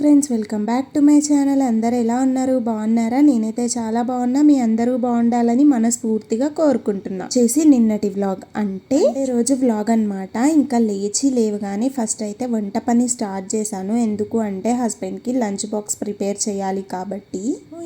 Friends welcome back to my channel. అందరు ఎలా ఉన్నారు? బాగున్నారా? నేనైతే చాలా బాగున్నా. మీ అందరూ బాగుండాలని మనస్ఫూర్తిగా కోరుకుంటున్నా. చేసి నిన్నటి వ్లాగ్ అంటే రోజు వ్లాగ్ అన్నమాట. ఇంకా లేచి లేవగానే ఫస్ట్ అయితే వంట పని స్టార్ట్ చేశాను. ఎందుకు అంటే హస్బెండ్కి లంచ్ బాక్స్ ప్రిపేర్ చేయాలి కాబట్టి.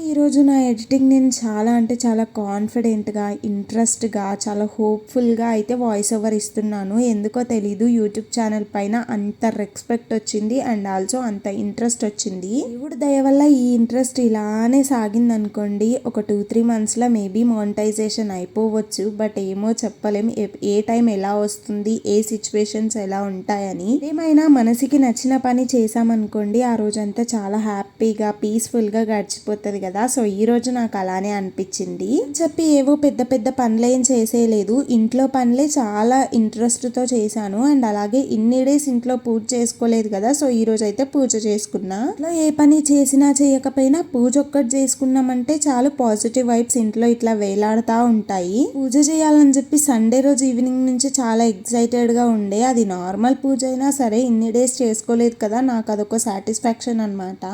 ఈ రోజు నా ఎడిటింగ్ నేను చాలా అంటే చాలా కాన్ఫిడెంట్గా ఇంట్రెస్ట్గా చాలా హోప్ఫుల్గా అయితే వాయిస్ ఓవర్ ఇస్తున్నాను. ఎందుకో తెలీదు యూట్యూబ్ ఛానల్ పైన అంత రెస్పెక్ట్ వచ్చింది. అండ్ ఆల్సో అంత ఇంట్రెస్ట్ వచ్చింది. దేవుడు దయ వల్ల ఈ ఇంట్రెస్ట్ ఇలానే సాగింది అనుకోండి ఒక టూ త్రీ మంత్స్లో మేబీ మానిటైజేషన్ అయిపోవచ్చు. బట్ ఏమో చెప్పలేం. ఏ- టైం ఎలా వస్తుంది? ఏ సిచ్యువేషన్స్ ఎలా ఉంటాయని. ఏమైనా మనసుకి నచ్చిన పని చేసామనుకోండి ఆ రోజంతా చాలా హ్యాపీగా పీస్ఫుల్గా గడిచిపోతుంది కదా. సో ఈ రోజు నాకు అలానే అనిపించింది. చెప్పి ఏవో పెద్ద పెద్ద పనులేం చేసేయలేదు. ఇంట్లో పనులే చాలా ఇంట్రెస్ట్తో చేశాను. అండ్ అలాగే ఇన్ని డేస్ ఇంట్లో పూజ చేసుకోలేదు కదా. సో ఈ రోజు అయితే పూజ చేసుకున్నా ఇట్లా ఏ పని చేసినా చేయకపోయినా పూజ ఒక్కటి చేసుకున్నామంటే చాలు పాజిటివ్ వైబ్స్ ఇంట్లో ఇట్లా వేలాడుతూ ఉంటాయి. పూజ చేయాలని చెప్పి సండే రోజు ఈవినింగ్ నుంచి చాలా ఎక్సైటెడ్గా ఉండే. అది నార్మల్ పూజ అయినా సరే ఇన్ని డేస్ చేసుకోలేదు కదా నాకు అదొక సాటిస్ఫాక్షన్ అనమాట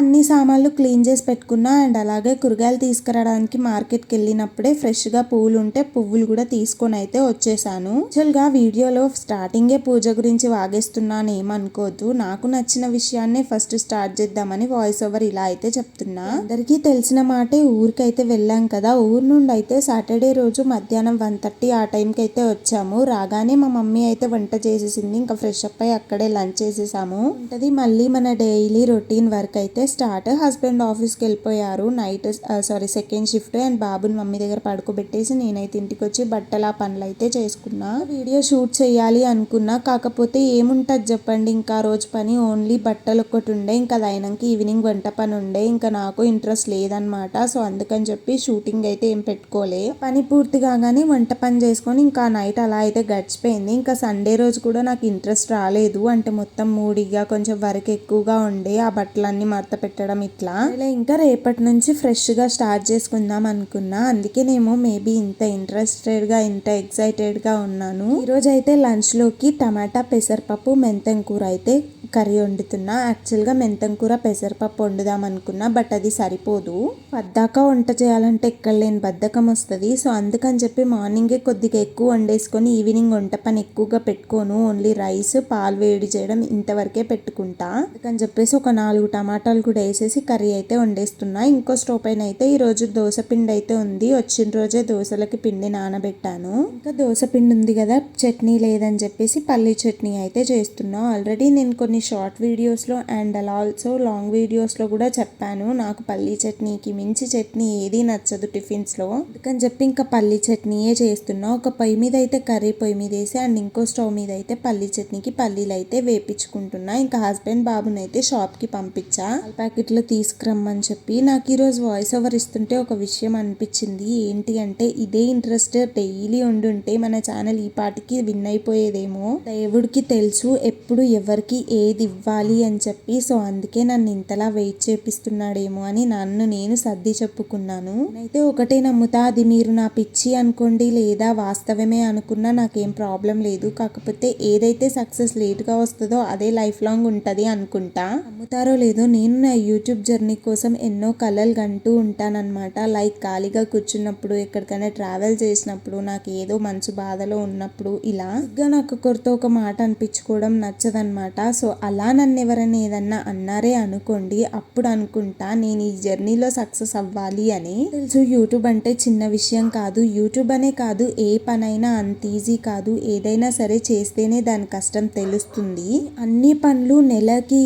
అన్ని సామాన్లు క్లీన్ చేసి పెట్టుకున్నా అండ్ అలాగే కూరగాయలు తీసుకురావడానికి మార్కెట్కి వెళ్ళినప్పుడే ఫ్రెష్గా పువ్వులు ఉంటే పువ్వులు కూడా తీసుకొని అయితే వచ్చేసాను. యాక్చువల్గా వీడియోలో స్టార్టింగే పూజ గురించి వాగేస్తున్నాను ఏమనుకోవద్దు నాకు నచ్చిన విషయాన్నే ఫస్ట్ స్టార్ట్ చేద్దామని వాయిస్ ఓవర్ ఇలా అయితే చెప్తున్నా. అందరికీ తెలిసిన మాటే ఊరికైతే వెళ్ళాం కదా. ఊరు నుండి అయితే సాటర్డే రోజు మధ్యాహ్నం వన్ థర్టీ ఆ టైంకి అయితే వచ్చాము. రాగానే మా మమ్మీ అయితే వంట చేసేసింది. ఇంకా ఫ్రెష్ అప్ అయ్యి అక్కడే లంచ్ చేసేసాము. ఉంటది మళ్ళీ మన డైలీ రొటీన్ వర్క్ అయితే స్టార్ట్ హస్బెండ్ ఆఫీస్కి వెళ్ళిపోయారు. Night sorry second shift and బాబుని మమ్మీ దగ్గర పడుకోబెట్టేసి నేనైతే ఇంటికి వచ్చి బట్టల పనులు అయితే చేసుకున్నా. వీడియో షూట్ చేయాలి అనుకున్నా. కాకపోతే ఏముంటది చెప్పండి. ఇంకా ఆ రోజు పని ఓన్లీ బట్టలు ఒక్కటి ఉండే ఇంకా అది అయినాక ఈవినింగ్ వంట పని ఉండే ఇంకా నాకు ఇంట్రెస్ట్ లేదనమాట సో అందుకని చెప్పి షూటింగ్ అయితే ఏం పెట్టుకోలే. పని పూర్తి కాగానే వంట పని చేసుకొని ఇంకా నైట్ అలా అయితే గడిచిపోయింది. ఇంకా సండే రోజు కూడా నాకు ఇంట్రెస్ట్ రాలేదు. అంటే మొత్తం మూడిగా కొంచెం వర్క్ ఎక్కువగా ఉండే ఆ బట్టలన్నీ మడత పెట్టడం ఇట్లా. ఇలా ఇంకా రేపటి నుంచి ఫ్రెష్గా స్టార్ట్ చేసుకుందాం అనుకున్నా. అందుకేనేమో మేబీ ఇంత ఇంట్రెస్టెడ్గా ఇంత ఎక్సైటెడ్గా ఉన్నాను ఈరోజు అయితే లంచ్లోకి టమాటా పెసరపప్పు మెంతం కూర అయితే కర్రీ వండుతున్నా. యాక్చువల్ గా మెంతం కూర పెసరపప్పు వండుదాం అనుకున్నా బట్ అది సరిపోదు. పద్దాక వంట చేయాలంటే ఎక్కడ లేని బద్ధకం వస్తుంది. సో అందుకని చెప్పి మార్నింగే కొద్దిగా ఎక్కువ వండేసుకొని ఈవినింగ్ వంట పని ఎక్కువగా పెట్టుకోను. ఓన్లీ రైస్ పాలు వేడి చేయడం ఇంతవరకే పెట్టుకుంటా. అందుకని చెప్పేసి ఒక నాలుగు టమాటాలు కూడా వేసేసి కర్రీ అయితే వండేస్తున్నా. ఇంకో స్టవ్ పైన అయితే ఈరోజు దోశ పిండి అయితే ఉంది. వచ్చిన రోజే దోశలకి పిండి నానబెట్టాను. ఇంకా దోశ పిండి ఉంది కదా చట్నీ లేదని చెప్పేసి పల్లీ చట్నీ అయితే చేస్తున్నా. ఆల్రెడీ నేను కొన్ని షార్ట్ వీడియోస్లో అండ్ అలా ఆల్సో లాంగ్ వీడియోస్లో కూడా చెప్పాను. నాకు పల్లీ చట్నీకి మించి చట్నీ ఏది నచ్చదు టిఫిన్స్లో అందుకని చెప్పి ఇంకా పల్లీ చట్నీయే చేస్తున్నా. ఒక పొయ్యి మీద అయితే కర్రీ పొయ్యి మీద వేసి అండ్ ఇంకో స్టవ్ మీద అయితే పల్లీ చట్నీకి పల్లీలు అయితే వేపించుకుంటున్నా. ఇంకా హస్బెండ్ బాబుని అయితే షాప్కి పంపించా. ప్యాకెట్లో తీసుకురమ్మని చెప్పి నాకు ఈరోజు వాయిస్ ఓవర్ ఇస్తుంటే ఒక విషయం అనిపించింది. ఏంటి అంటే ఇదే ఇంట్రెస్ట్ డైలీ ఉండుంటే మన ఛానల్ ఈ పాటికి విన్ అయిపోయేదేమో. దేవుడికి తెలుసు ఎప్పుడు ఎవరికి ఏది ఇవ్వాలి అని చెప్పి సో అందుకే నన్ను ఇంతలా వెయిట్ చేపిస్తున్నాడేమో అని నన్ను నేను సర్ది చెప్పుకున్నాను. అయితే ఒకటే నమ్ముతా అది మీరు నా పిచ్చి అనుకోండి లేదా వాస్తవమే అనుకున్నా నాకేం ప్రాబ్లం లేదు. కాకపోతే ఏదైతే సక్సెస్ లేట్గా వస్తుందో అదే లైఫ్ లాంగ్ ఉంటుంది అనుకుంటా. నమ్ముతారో లేదో నేను నా యూట్యూబ్ జర్నీ కోసం ఎన్నో కలలు కంటూ ఉంటానన్నమాట. లైక్ ఖాళీగా కూర్చున్నప్పుడు ఎక్కడికైనా ట్రావెల్ చేసినప్పుడు నాకు ఏదో మంచి బాధలో ఉన్నప్పుడు ఇలా. ఇంకా నాకు కొరత ఒక మాట అనిపించుకోవడం నచ్చదనమాట సో అలా నన్ను ఎవరైనా ఏదన్నా అన్నారే అనుకోండి అప్పుడు అనుకుంటా నేను ఈ జర్నీలో సక్సెస్ అవ్వాలి అని. తెలుసు యూట్యూబ్ అంటే చిన్న విషయం కాదు. యూట్యూబ్ అనే కాదు ఏ పనైనా అంత ఈజీ కాదు. ఏదైనా సరే చేస్తేనే దాని కష్టం తెలుస్తుంది. అన్ని పనులు నెలకి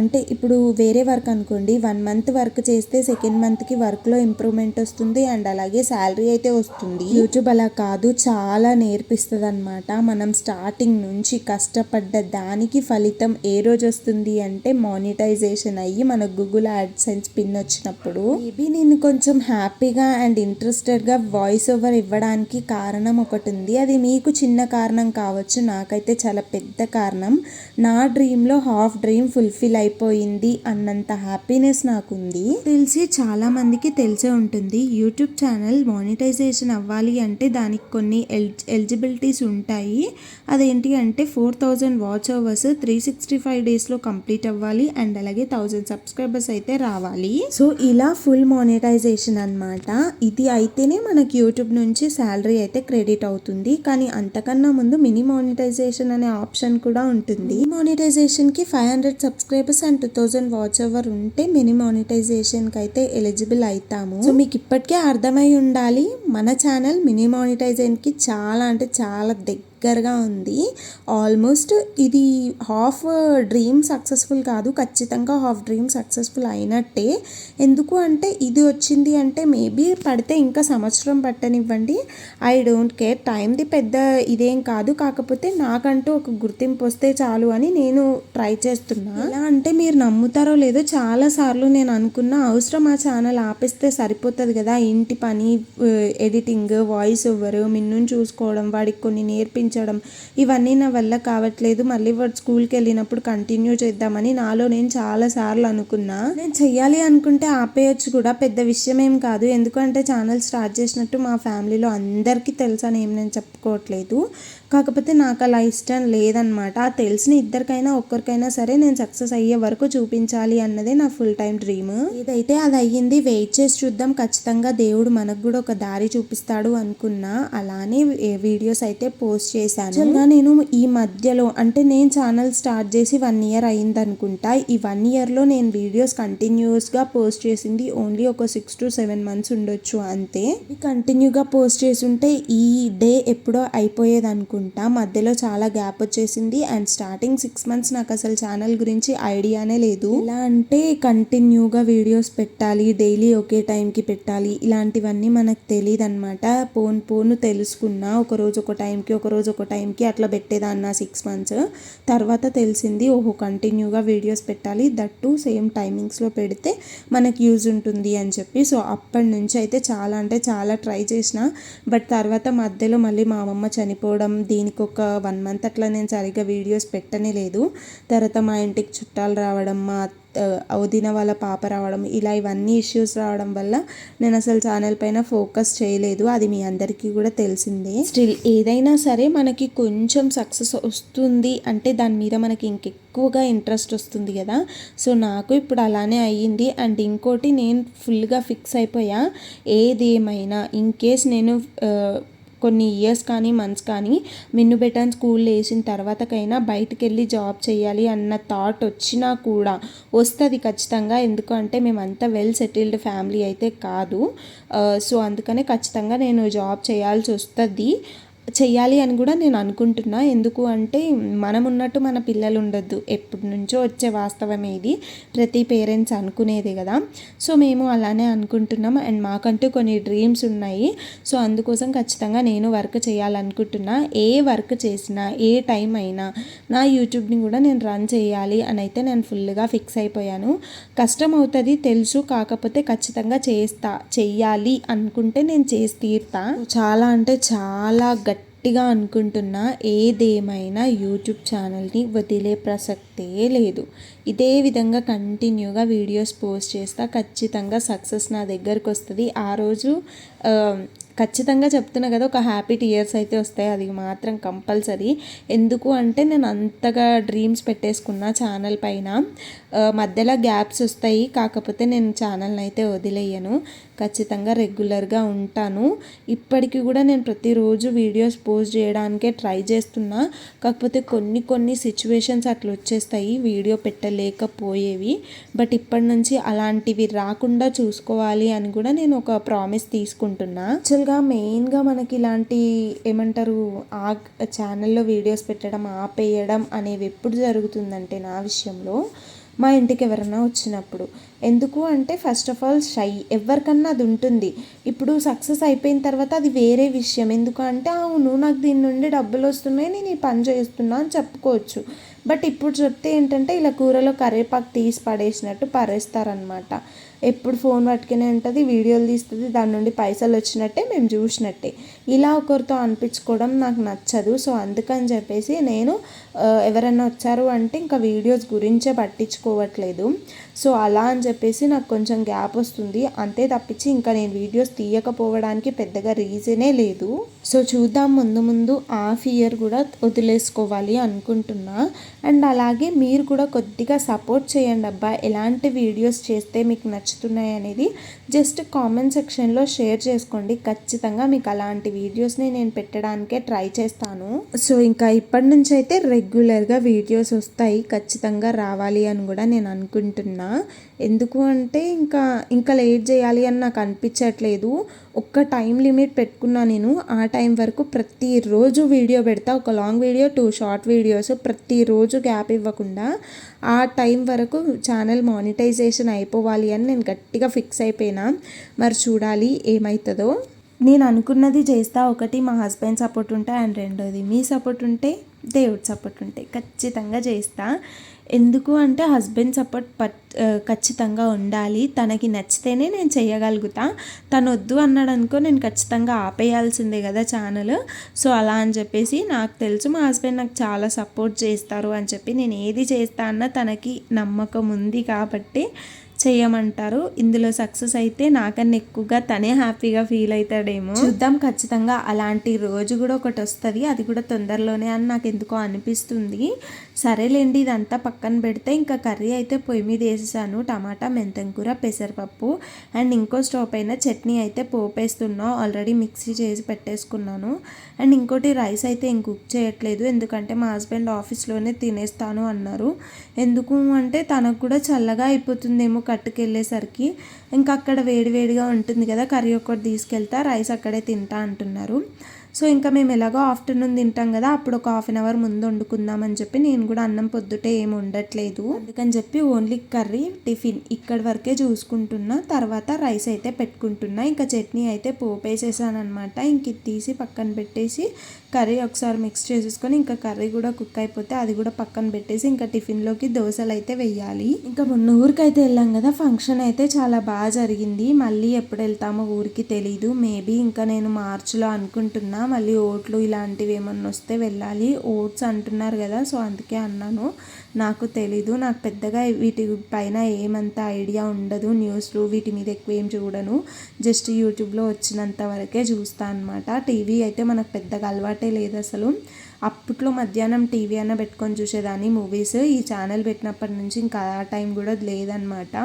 అంటే ఇప్పుడు వేరే వర్క్ అనుకోండి వన్ మంత్ వర్క్ చేస్తే సెకండ్ మంత్కి వర్క్లో ఇంప్రూవ్మెంట్ వస్తుంది అండ్ అలాగే శాలరీ అయితే వస్తుంది. యూట్యూబ్ అలా కాదు చాలా నేర్పిస్తుంది అనమాట మనం స్టార్టింగ్ నుంచి కష్టపడ్డ దానికి ఫలితం ఏ రోజు వస్తుంది అంటే మానిటైజేషన్ అయ్యి మన గూగుల్ సెన్స్ పిన్ వచ్చినప్పుడు మేబీ నేను కొంచెం హ్యాపీగా అండ్ ఇంట్రెస్టెడ్గా వాయిస్ ఓవర్ ఇవ్వడానికి కారణం ఒకటి ఉంది అది మీకు చిన్న కారణం కావచ్చు. నాకైతే చాలా పెద్ద కారణం. నా డ్రీమ్లో హాఫ్ డ్రీమ్ ఫుల్ఫిల్ అయిపోయింది అన్నంత హ్యాపీనెస్ నాకుంది. తెలిసి చాలామందికి తెలిసే ఉంటుంది. యూట్యూబ్ ఛానల్ మానిటైజేషన్ అవ్వాలి అంటే దానికి కొన్ని ఎలిజిబిలిటీస్ ఉంటాయి. అదేంటి అంటే four thousand watch hours three sixty five డేస్లో కంప్లీట్ అవ్వాలి అండ్ అలాగే థౌజండ్ సబ్స్క్రైబర్స్ అయితే రావాలి. సో ఇలా ఫుల్ మానిటైజేషన్ అన్నమాట. ఇది అయితేనే మనకి యూట్యూబ్ నుంచి శాలరీ అయితే క్రెడిట్ అవుతుంది. కానీ అంతకన్నా ముందు మినీ మానిటైజేషన్ అనే ఆప్షన్ కూడా ఉంటుంది. మానిటైజేషన్కి five hundred subscribers and two thousand watch hour ఉంటే మినీ మానిటైజేషన్కి అయితే ఎలిజిబుల్ అవుతాము సో మీకు ఇప్పటికే అర్థమై ఉండాలి. మన ఛానల్ మినీ మానిటైజేషన్కి చాలా అంటే చాలా దగ్గరగా ఉంది. ఆల్మోస్ట్ ఇది హాఫ్ డ్రీమ్ సక్సెస్ఫుల్ కాదు. ఖచ్చితంగా హాఫ్ డ్రీమ్ సక్సెస్ఫుల్ అయినట్టే. ఎందుకు అంటే ఇది వచ్చింది అంటే మేబీ పడితే ఇంకా సంవత్సరం పట్టనివ్వండి. I don't care. టైంది పెద్ద ఇదేం కాదు. కాకపోతే నాకంటూ ఒక గుర్తింపు వస్తే చాలు అని నేను ట్రై చేస్తున్నా. ఎలా అంటే మీరు నమ్ముతారో లేదో చాలా సార్లు నేను అనుకున్నా అవసరం ఆ ఛానల్ ఆపిస్తే సరిపోతుంది కదా. ఇంటి పని ఎడిటింగ్ వాయిస్ ఓవర్ మిన్నుని చూసుకోవడం వాడికి కొన్ని నేర్పించడం ఇవన్నీ నా వల్ల కావట్లేదు. మళ్ళీ వాడు స్కూల్కి వెళ్ళినప్పుడు కంటిన్యూ చేద్దామని నాలో నేను చాలా సార్లు అనుకున్నా. నేను చెయ్యాలి అనుకుంటే ఆపేయచ్చు కూడా. పెద్ద విషయం ఏం కాదు. ఎందుకంటే ఛానల్ స్టార్ట్ చేసినట్టు మా ఫ్యామిలీలో అందరికీ తెలుసని ఏం నేను చెప్పుకోవట్లేదు. కాకపోతే నాకు అలా ఇష్టం లేదనమాట ఆ తెలిసిన ఇద్దరికైనా ఒక్కరికైనా సరే నేను సక్సెస్ అయ్యే వరకు చూపించాలి అన్నదే నా ఫుల్ టైం డ్రీమ్. ఇదైతే అది అయ్యింది వెయిట్ చేసి చూద్దాం. ఖచ్చితంగా దేవుడు మనకు కూడా ఒక దారి చూపిస్తాడు అనుకున్నా. అలానే వీడియోస్ అయితే పోస్ట్ చేశాను. యాక్చువల్గా నేను ఈ మధ్యలో అంటే నేను ఛానల్ స్టార్ట్ చేసి వన్ ఇయర్ అయింది అనుకుంటా ఈ వన్ ఇయర్లో నేను వీడియోస్ కంటిన్యూస్గా పోస్ట్ చేసింది ఓన్లీ ఒక సిక్స్ టు సెవెన్ మంత్స్ ఉండొచ్చు అంతే. కంటిన్యూగా పోస్ట్ చేసి ఉంటే ఈ డే ఎప్పుడో అయిపోయేది అనుకుంటా మధ్యలో చాలా గ్యాప్ వచ్చేసింది అండ్ స్టార్టింగ్ సిక్స్ మంత్స్ నాకు అసలు ఛానల్ గురించి ఐడియానే లేదు. ఎలా అంటే కంటిన్యూగా వీడియోస్ పెట్టాలి డైలీ ఒకే టైంకి పెట్టాలి ఇలాంటివన్నీ మనకు తెలియదు అనమాట పోను పోను తెలుసుకున్నా ఒక రోజు ఒక టైంకి ఒక రోజు ఒక టైంకి అట్లా పెట్టేదాన్న సిక్స్ మంత్స్. తర్వాత తెలిసింది ఓహో కంటిన్యూగా వీడియోస్ పెట్టాలి. దట్టు సేమ్ టైమింగ్స్లో పెడితే మనకి యూజ్ ఉంటుంది అని చెప్పి. సో అప్పటి నుంచి అయితే చాలా అంటే చాలా ట్రై చేసిన. బట్ తర్వాత మధ్యలో మళ్ళీ మా అమ్మమ్మ చనిపోవడం దీనికి ఒక వన్ మంత్ అట్లా నేను సరిగ్గా వీడియోస్ పెట్టనే లేదు. తర్వాత మా ఇంటికి చుట్టాలు రావడం మా వదిన వాళ్ళ పాప రావడం ఇలా ఇవన్నీ ఇష్యూస్ రావడం వల్ల నేను అసలు ఛానల్ పైన ఫోకస్ చేయలేదు. అది మీ అందరికీ కూడా తెలిసిందే. స్టిల్ ఏదైనా సరే మనకి కొంచెం సక్సెస్ వస్తుంది అంటే దాని మీద మనకి ఇంకెక్కువగా ఇంట్రెస్ట్ వస్తుంది కదా. సో నాకు ఇప్పుడు అలానే అయ్యింది. అండ్ ఇంకోటి నేను ఫుల్గా ఫిక్స్ అయిపోయా. ఏదేమైనా ఇన్ కేస్ నేను కొన్ని ఇయర్స్ కానీ మంత్స్ కానీ మిన్ను బెటాన్ స్కూల్లో వేసిన తర్వాతకైనా బయటకు వెళ్ళి జాబ్ చేయాలి అన్న థాట్ వచ్చినా కూడా వస్తుంది ఖచ్చితంగా. ఎందుకంటే మేమంతా వెల్ సెటిల్డ్ ఫ్యామిలీ అయితే కాదు. Uh, సో అందుకనే ఖచ్చితంగా నేను జాబ్ చేయాల్సి వస్తుంది. చెయ్యాలి అని కూడా నేను అనుకుంటున్నా. ఎందుకు అంటే మనం ఉన్నట్టు మన పిల్లలు ఉండొద్దు ఎప్పటి నుంచో వచ్చే వాస్తవం ఇది ప్రతి పేరెంట్స్ అనుకునేది కదా. సో మేము అలానే అనుకుంటున్నాం. అండ్ మాకంటూ కొన్ని డ్రీమ్స్ ఉన్నాయి. సో అందుకోసం ఖచ్చితంగా నేను వర్క్ చేయాలనుకుంటున్నా ఏ వర్క్ చేసినా ఏ టైం అయినా నా యూట్యూబ్ని కూడా నేను రన్ చేయాలి అని అయితే నేను ఫుల్గా ఫిక్స్ అయిపోయాను. కష్టం అవుతుంది తెలుసు. కాకపోతే ఖచ్చితంగా చేస్తా చెయ్యాలి అనుకుంటే నేను చేసి తీరుతా. చాలా అంటే చాలా గట్టిగా అనుకుంటున్నా ఏదేమైనా యూట్యూబ్ ఛానల్ని వదిలే ప్రసక్తే లేదు. ఇదే విధంగా కంటిన్యూగా వీడియోస్ పోస్ట్ చేస్తా ఖచ్చితంగా సక్సెస్ నా దగ్గరకు వస్తుంది ఆ రోజు ఖచ్చితంగా చెప్తున్నా కదా ఒక హ్యాపీ టీయర్స్ అయితే వస్తాయి. అది మాత్రం కంపల్సరీ. ఎందుకు అంటే నేను అంతగా డ్రీమ్స్ పెట్టేసుకున్న ఛానల్ పైన మధ్యలో గ్యాప్స్ వస్తాయి. కాకపోతే నేను ఛానల్ని అయితే వదిలేయను. ఖచ్చితంగా రెగ్యులర్గా ఉంటాను. ఇప్పటికీ కూడా నేను ప్రతిరోజు వీడియోస్ పోస్ట్ చేయడానికే ట్రై చేస్తున్నా. కాకపోతే కొన్ని కొన్ని సిచ్యువేషన్స్ అట్లా వచ్చేస్తాయి. వీడియో పెట్టలేకపోయేవి. బట్ ఇప్పటి నుంచి అలాంటివి రాకుండా చూసుకోవాలి అని కూడా నేను ఒక ప్రామిస్ తీసుకుంటున్నా. యాక్చువల్గా మెయిన్గా మనకి ఇలాంటి ఏమంటారు ఆ ఛానల్లో వీడియోస్ పెట్టడం ఆపేయడం అనేవి ఎప్పుడు జరుగుతుందంటే నా విషయంలో మా ఇంటికి ఎవరైనా వచ్చినప్పుడు. ఎందుకు అంటే ఫస్ట్ ఆఫ్ ఆల్ షై ఎవరికన్నా అది ఉంటుంది. ఇప్పుడు సక్సెస్ అయిపోయిన తర్వాత అది వేరే విషయం. ఎందుకు అంటే అవును నాకు దీని నుండి డబ్బులు వస్తున్నాయి నేను ఈ పని చేస్తున్నా అని చెప్పుకోవచ్చు. బట్ ఇప్పుడు చెప్తే ఏంటంటే ఇలా కూరలో కరివేపాకు తీసి పడేసినట్టు పడేస్తారనమాట ఎప్పుడు ఫోన్ పట్టుకునే ఉంటుంది వీడియోలు తీస్తుంది దాని నుండి పైసలు వచ్చినట్టే మేము చూసినట్టే. ఇలా ఒకరితో అనిపించుకోవడం నాకు నచ్చదు. సో అందుకని చెప్పేసి నేను ఎవరైనా వచ్చారు అంటే ఇంకా వీడియోస్ గురించే పట్టించుకోవట్లేదు. సో అలా అని చెప్పేసి నాకు కొంచెం గ్యాప్ వస్తుంది. అంతే తప్పించి ఇంకా నేను వీడియోస్ తీయకపోవడానికి పెద్దగా రీజనే లేదు. సో చూద్దాం ముందు ముందు హాఫ్ ఇయర్ కూడా వదిలేసుకోవాలి అనుకుంటున్నా. అండ్ అలాగే మీరు కూడా కొద్దిగా సపోర్ట్ చేయండి అబ్బా. ఎలాంటి వీడియోస్ చేస్తే మీకు నచ్చుతున్నాయి అనేది జస్ట్ కామెంట్ సెక్షన్లో షేర్ చేసుకోండి. ఖచ్చితంగా మీకు అలాంటి వీడియోస్ని నేను పెట్టడానికే ట్రై చేస్తాను. సో ఇంకా ఇప్పటి నుంచి అయితే రెగ్యులర్గా వీడియోస్ వస్తాయి. ఖచ్చితంగా రావాలి అని కూడా నేను అనుకుంటున్నా. ఎందుకు అంటే ఇంకా ఇంకా లేట్ చేయాలి అని నాకు అనిపించట్లేదు. ఒక్క టైం లిమిట్ పెట్టుకున్నా నేను. ఆ టైం వరకు ప్రతిరోజు వీడియో పెడతా. ఒక long video two short videos ప్రతిరోజు గ్యాప్ ఇవ్వకుండా ఆ టైం వరకు ఛానల్ మానిటైజేషన్ అయిపోవాలి అని నేను గట్టిగా ఫిక్స్ అయిపోయినా మరి చూడాలి ఏమవుతుందో నేను అనుకున్నది చేస్తా ఒకటి మా హస్బెండ్ సపోర్ట్ ఉంటే అండ్ రెండోది మీ సపోర్ట్ ఉంటే దేవుడి సపోర్ట్ ఉంటే. ఖచ్చితంగా చేస్తా. ఎందుకు అంటే హస్బెండ్ సపోర్ట్ పట్ ఖచ్చితంగా ఉండాలి. తనకి నచ్చితేనే నేను చేయగలుగుతా. తను వద్దు అన్నాడు అనుకో నేను ఖచ్చితంగా ఆపేయాల్సిందే కదా ఛానల్ సో అలా అని చెప్పేసి నాకు తెలుసు మా హస్బెండ్ నాకు చాలా సపోర్ట్ చేస్తారు అని చెప్పి నేను ఏది చేస్తా అన్న తనకి నమ్మకం ఉంది కాబట్టి చేయమంటారు. ఇందులో సక్సెస్ అయితే నాకన్నా ఎక్కువగా తనే హ్యాపీగా ఫీల్ అవుతాడేమో చూద్దాం ఖచ్చితంగా అలాంటి రోజు కూడా ఒకటి వస్తుంది. అది కూడా తొందరలోనే అని నాకు ఎందుకో అనిపిస్తుంది. సరేలేండి ఇదంతా పక్కన పెడితే ఇంకా కర్రీ అయితే పొయ్యి మీద వేసేసాను. టమాటా మెంతం కూర పెసరపప్పు అండ్ ఇంకో స్టవ్ పైన చట్నీ అయితే పోపేస్తున్నా. ఆల్రెడీ మిక్సీ చేసి పెట్టేసుకున్నాను. అండ్ ఇంకోటి రైస్ అయితే ఇంక కుక్ చేయట్లేదు. ఎందుకంటే మా హస్బెండ్ ఆఫీస్లోనే తినేస్తాను అన్నారు. ఎందుకు అంటే తనకు కూడా చల్లగా అయిపోతుందేమో కట్టుకెళ్ళేసరికి. ఇంకా అక్కడ వేడివేడిగా ఉంటుంది కదా కర్రీ ఒక్కటి తీసుకెళ్తా రైస్ అక్కడే తింటా అంటున్నారు. సో ఇంకా మేము ఎలాగో ఆఫ్టర్నూన్ తింటాం కదా అప్పుడు ఒక హాఫ్ అన్ అవర్ ముందు వండుకుందామని చెప్పి నేను కూడా అన్నం పొద్దుటే ఏమి ఉండట్లేదు అందుకని చెప్పి ఓన్లీ కర్రీ టిఫిన్ ఇక్కడ వరకే చూసుకుంటున్నా. తర్వాత రైస్ అయితే పెట్టుకుంటున్నా. ఇంకా చట్నీ అయితే పోపేసేసాను అనమాట ఇంక తీసి పక్కన పెట్టేసి కర్రీ ఒకసారి మిక్స్ చేసేసుకొని ఇంకా కర్రీ కూడా కుక్ అయిపోతే అది కూడా పక్కన పెట్టేసి ఇంకా టిఫిన్లోకి దోశలు అయితే వెయ్యాలి. ఇంకా మొన్న ఊరికి అయితే వెళ్ళాం కదా ఫంక్షన్ అయితే చాలా బాగా జరిగింది. మళ్ళీ ఎప్పుడు వెళ్తామో ఊరికి తెలీదు. మేబీ ఇంకా నేను మార్చిలో అనుకుంటున్నా. మళ్ళీ ఓట్లు ఇలాంటివి ఏమన్నా వస్తే వెళ్ళాలి. ఓట్స్ అంటున్నారు కదా సో అందుకే అన్నాను. నాకు తెలీదు. నాకు పెద్దగా వీటి పైన ఏమంత ఐడియా ఉండదు. న్యూస్లు వీటి మీద ఎక్కువ ఏం చూడను. జస్ట్ యూట్యూబ్లో వచ్చినంత వరకే చూస్తాను అనమాట టీవీ అయితే మనకు పెద్దగా అలవాటే లేదు అసలు. అప్పట్లో మధ్యాహ్నం టీవీ అన్న పెట్టుకొని చూసేదాన్ని. మూవీస్ ఈ ఛానల్ పెట్టినప్పటి నుంచి ఇంకా ఆ టైం కూడా లేదనమాట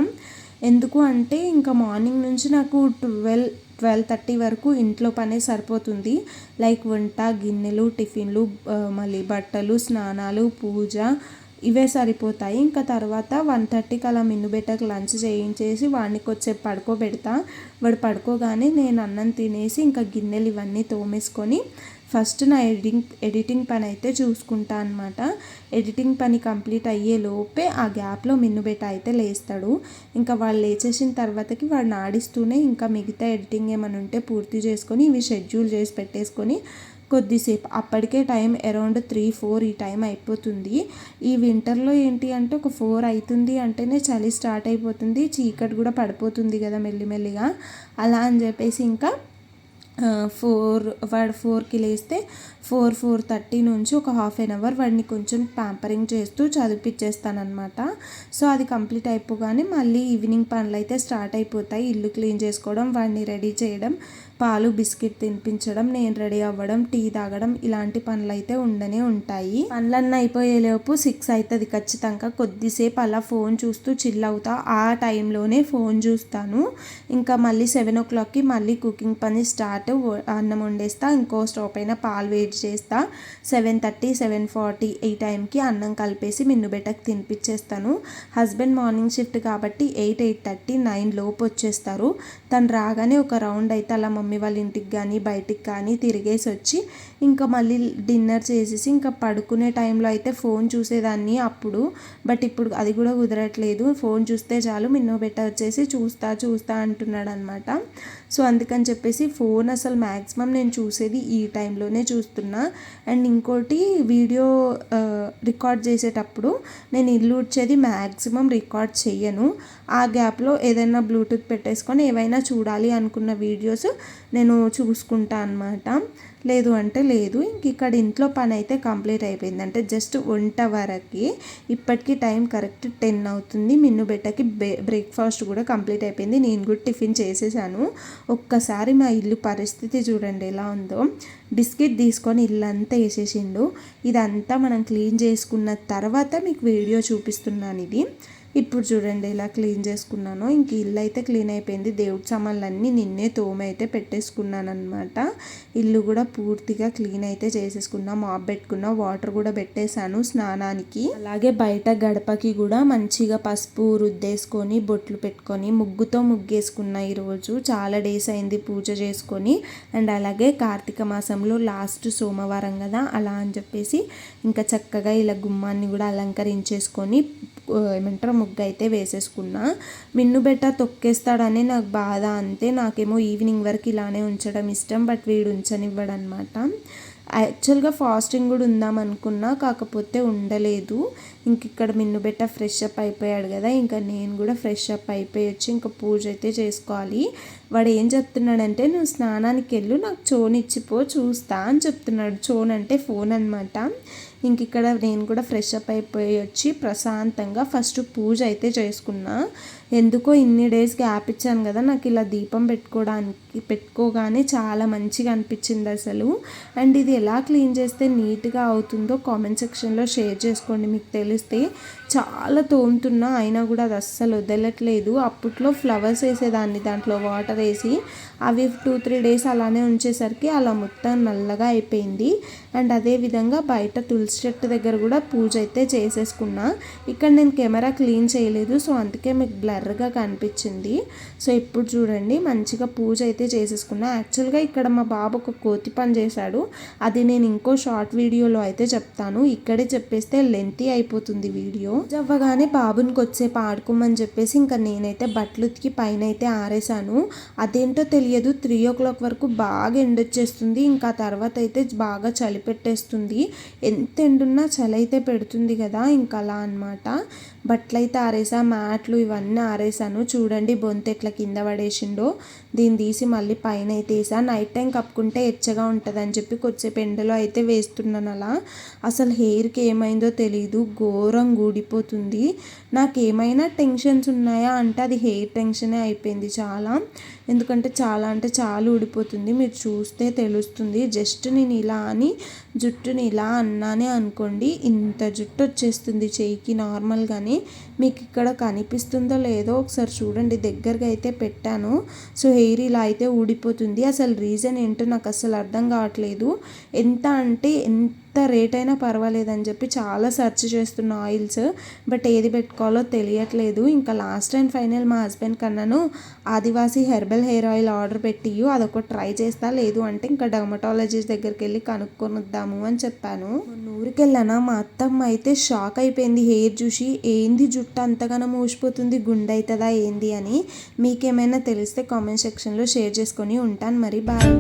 ఎందుకు అంటే ఇంకా మార్నింగ్ నుంచి నాకు ట్వెల్వ్ ట్వెల్వ్ థర్టీ వరకు ఇంట్లో పనే సరిపోతుంది. లైక్ వంట గిన్నెలు టిఫిన్లు మళ్ళీ బట్టలు స్నానాలు పూజ ఇవే సరిపోతాయి. ఇంకా తర్వాత వన్ థర్టీకి అలా మిన్నుబెట్టకు లంచ్ చేయించేసి వాడిని కొద్దిసేపు పడుకోబెడతా. వాడు పడుకోగానే నేను అన్నం తినేసి ఇంకా గిన్నెలు ఇవన్నీ తోమేసుకొని ఫస్ట్ నా ఎడిటింగ్ ఎడిటింగ్ పని అయితే చూసుకుంటా అనమాట ఎడిటింగ్ పని కంప్లీట్ అయ్యే లోపే ఆ గ్యాప్లో మిన్నుబెట్ట అయితే లేస్తాడు. ఇంకా వాళ్ళు లేచేసిన తర్వాతకి వాడిని ఆడిస్తూనే ఇంకా మిగతా ఎడిటింగ్ ఏమైనా ఉంటే పూర్తి చేసుకొని ఇవి షెడ్యూల్ చేసి పెట్టేసుకొని కొద్దిసేపు. అప్పటికే టైం అరౌండ్ త్రీ ఫోర్ ఈ టైం అయిపోతుంది. ఈ వింటర్లో ఏంటి అంటే ఒక ఫోర్ అవుతుంది అంటేనే చలి స్టార్ట్ అయిపోతుంది. చీకటి కూడా పడిపోతుంది కదా మెల్లిమెల్లిగా. అలా అని చెప్పేసి ఇంకా ఫోర్ వాడు ఫోర్కి లేస్తే ఫోర్ ఫోర్ థర్టీ నుంచి ఒక హాఫ్ అన్ అవర్ వాడిని కొంచెం ప్యాంపరింగ్ చేస్తూ చదివిపించేస్తానమాట సో అది కంప్లీట్ అయిపోగానే మళ్ళీ ఈవినింగ్ పనులు అయితే స్టార్ట్ అయిపోతాయి. ఇల్లు క్లీన్ చేసుకోవడం వాడిని రెడీ చేయడం పాలు బిస్కెట్ తినిపించడం నేను రెడీ అవ్వడం టీ తాగడం ఇలాంటి పనులు అయితే ఉండనే ఉంటాయి. పనులన్నీ అయిపోయేలోపు సిక్స్ అవుతుంది ఖచ్చితంగా. కొద్దిసేపు అలా ఫోన్ చూస్తూ చిల్ అవుతా. ఆ టైంలోనే ఫోన్ చూస్తాను. ఇంకా మళ్ళీ సెవెన్ ఓ క్లాక్కి మళ్ళీ కుకింగ్ పని స్టార్ట్. అన్నం వండేస్తా. ఇంకో స్టవ్ పైన పాలు వేడి చేస్తా. సెవెన్ థర్టీ సెవెన్ ఫార్టీ ఈ టైంకి అన్నం కలిపేసి మిన్ను మిన్నుబెట్టకు తినిపించేస్తాను. హస్బెండ్ మార్నింగ్ షిఫ్ట్ కాబట్టి ఎయిట్ ఎయిట్ థర్టీ నైన్ లోపు వచ్చేస్తారు. తను రాగానే ఒక రౌండ్ అయితే అలా మమ్మీ వాళ్ళ ఇంటికి కానీ బయటికి కానీ తిరిగేసి వచ్చి ఇంకా మళ్ళీ డిన్నర్ చేసేసి ఇంకా పడుకునే టైంలో అయితే ఫోన్ చూసేదాన్ని అప్పుడు. బట్ ఇప్పుడు అది కూడా కుదరట్లేదు. ఫోన్ చూస్తే చాలు మిన్నో బెట్ట వచ్చేసి చూస్తా చూస్తా అంటున్నాడు అనమాట సో అందుకని చెప్పేసి ఫోన్ అసలు మ్యాక్సిమం నేను చూసేది ఈ టైంలోనే చూస్తున్నా. అండ్ ఇంకోటి వీడియో రికార్డ్ చేసేటప్పుడు నేను ఇల్లు ఉడ్చేది మ్యాక్సిమం రికార్డ్ చెయ్యను. ఆ గ్యాప్లో ఏదైనా బ్లూటూత్ పెట్టేసుకొని ఏవైనా చూడాలి అనుకున్న వీడియోస్ నేను చూసుకుంటా అనమాట లేదు అంటే లేదు. ఇంక ఇక్కడ ఇంట్లో పని అయితే కంప్లీట్ అయిపోయింది. అంటే జస్ట్ వంట వరకు. ఇప్పటికీ టైం కరెక్ట్ టెన్ అవుతుంది. మిన్ను బెట్టకి బ్రేక్ఫాస్ట్ కూడా కంప్లీట్ అయిపోయింది. నేను కూడా టిఫిన్ చేసేసాను. ఒక్కసారి మా ఇల్లు పరిస్థితి చూడండి ఎలా ఉందో. బిస్కెట్ తీసుకొని ఇల్లంతా వేసేసిండు. ఇదంతా మనం క్లీన్ చేసుకున్న తర్వాత మీకు వీడియో చూపిస్తున్నాను ఇది. ఇప్పుడు చూడండి ఇలా క్లీన్ చేసుకున్నాను. ఇంక ఇల్లు అయితే క్లీన్ అయిపోయింది. దేవుడి సామాన్లన్నీ నిన్నే తోమ అయితే పెట్టేసుకున్నాను అనమాట ఇల్లు కూడా పూర్తిగా క్లీన్ అయితే చేసేసుకున్నా. మాప్ పెట్టుకున్నా వాటర్ కూడా పెట్టేశాను స్నానానికి. అలాగే బయట గడపకి కూడా మంచిగా పసుపు రుద్దేసుకొని బొట్లు పెట్టుకొని ముగ్గుతో ముగ్గేసుకున్నా ఈరోజు. చాలా డేస్ అయింది పూజ చేసుకొని. అండ్ అలాగే కార్తీక మాసంలో లాస్ట్ సోమవారం కదా అలా అని చెప్పేసి ఇంకా చక్కగా ఇలా గుమ్మాన్ని కూడా అలంకరించేసుకొని ఏమంటారు ముగ్గు అయితే వేసేసుకున్నా. మిన్ను బెట్ట తొక్కేస్తాడని నాకు బాధ. అంతే నాకేమో ఈవినింగ్ వరకు ఇలానే ఉంచడం ఇష్టం బట్ వీడు ఉంచనివ్వడనమాట యాక్చువల్గా ఫాస్టింగ్ కూడా ఉందాం అనుకున్నా కాకపోతే ఉండలేదు. ఇంక ఇక్కడ మిన్ను బెట్ట ఫ్రెష్ అప్ అయిపోయాడు కదా ఇంకా నేను కూడా ఫ్రెష్ అప్ అయిపోయొచ్చు ఇంకా పూజ అయితే చేసుకోవాలి. వాడు ఏం చెప్తున్నాడంటే నువ్వు స్నానానికి వెళ్ళు నాకు చోన్ ఇచ్చిపో చూస్తా అని చెప్తున్నాడు. చోన్ అంటే ఫోన్ అనమాట ఇంక ఇక్కడ నేను కూడా ఫ్రెష్ అప్ అయిపోయి వచ్చి ప్రశాంతంగా ఫస్ట్ పూజ అయితే చేసుకున్నా. ఎందుకో ఇన్ని డేస్ గ్యాప్ ఇచ్చాను కదా నాకు ఇలా దీపం పెట్టుకోవడానికి పెట్టుకోగానే చాలా మంచిగా అనిపించింది అసలు. అండ్ ఇది ఎలా క్లీన్ చేస్తే నీట్గా అవుతుందో కామెంట్ సెక్షన్లో షేర్ చేసుకోండి. మీకు తెలిస్తే చాలా తోముతున్నా అయినా కూడా అది అస్సలు వదలట్లేదు. అప్పట్లో ఫ్లవర్స్ వేసేదాన్ని దాంట్లో వాటర్ వేసి అవి టూ త్రీ డేస్ అలానే ఉంచేసరికి అలా మొత్తం నల్లగా అయిపోయింది. అండ్ అదేవిధంగా బయట తులసి చెట్టు దగ్గర కూడా పూజ అయితే చేసేసుకున్నా. ఇక్కడ నేను కెమెరా క్లీన్ చేయలేదు సో అందుకే మీకు కర్రగా కనిపించింది. సో ఇప్పుడు చూడండి మంచిగా పూజ అయితే చేసేసుకున్నా. యాక్చువల్గా ఇక్కడ మా బాబు ఒక కోతి పని చేశాడు. అది నేను ఇంకో షార్ట్ వీడియోలో అయితే చెప్తాను. ఇక్కడే చెప్పేస్తే లెంతీ అయిపోతుంది వీడియో. అవ్వగానే బాబుని కొద్దిసేపు ఆడుకోమని చెప్పేసి ఇంకా నేనైతే బట్టలు ఉతికి పైన అయితే ఆరేసాను అదేంటో తెలియదు. త్రీ ఓ క్లాక్ వరకు బాగా ఎండొచ్చేస్తుంది ఇంకా తర్వాత అయితే బాగా చలి పెట్టేస్తుంది. ఎంత ఎండున్నా చలి అయితే పెడుతుంది కదా ఇంకా అలా అనమాట బట్టలు అయితే ఆరేసా మ్యాట్లు ఇవన్నీ పారేశాను. చూడండి బొంతెట్ల కింద పడేసిండో. దీన్ని తీసి మళ్ళీ పైన అయితే వేసా నైట్ టైం కప్పుకుంటే ఎచ్చగా ఉంటుంది అని చెప్పి కొద్దిసేపు ఎండలో అయితే వేస్తున్నాను అలా. అసలు హెయిర్కి ఏమైందో తెలియదు ఘోరం ఊడిపోతుంది నాకు ఏమైనా టెన్షన్స్ ఉన్నాయా అంటే అది హెయిర్ టెన్షనే అయిపోయింది చాలా. ఎందుకంటే చాలా అంటే చాలా ఊడిపోతుంది. మీరు చూస్తే తెలుస్తుంది. జస్ట్ నేను ఇలా అని జుట్టుని ఇలా అన్నానే అనుకోండి ఇంత జుట్టు వచ్చేస్తుంది చేయికి నార్మల్గానే మీకు ఇక్కడ కనిపిస్తుందో లేదో ఒకసారి చూడండి. దగ్గరగా అయితే పెట్టాను. సో హెయిర్ ఇలా అయితే ఊడిపోతుంది. అసలు రీజన్ ఏంటో నాకు అసలు అర్థం కావట్లేదు. ఎంత అంటే ఎంత ఎంత రేట్ అయినా పర్వాలేదని చెప్పి చాలా సెర్చ్ చేస్తున్న ఆయిల్స్ బట్ ఏది పెట్టుకోవాలో తెలియట్లేదు. ఇంకా లాస్ట్ అండ్ ఫైనల్ మా హస్బెండ్ కన్నాను Adivasi herbal hair oil order పెట్టి అదొక ట్రై చేస్తా లేదు అంటే ఇంకా డర్మటాలజిస్ట్ దగ్గరికి వెళ్ళి కనుక్కొని వద్దాము అని చెప్పాను. ఊరికి వెళ్ళానా మా అత్తమ్మ అయితే షాక్ అయిపోయింది హెయిర్ చూసి. ఏంది జుట్టు అంతగానో మూసిపోతుంది గుండె అవుతుందా ఏంది అని మీకేమైనా తెలిస్తే కామెంట్ సెక్షన్లో షేర్ చేసుకొని ఉంటాను. మరి బాయ్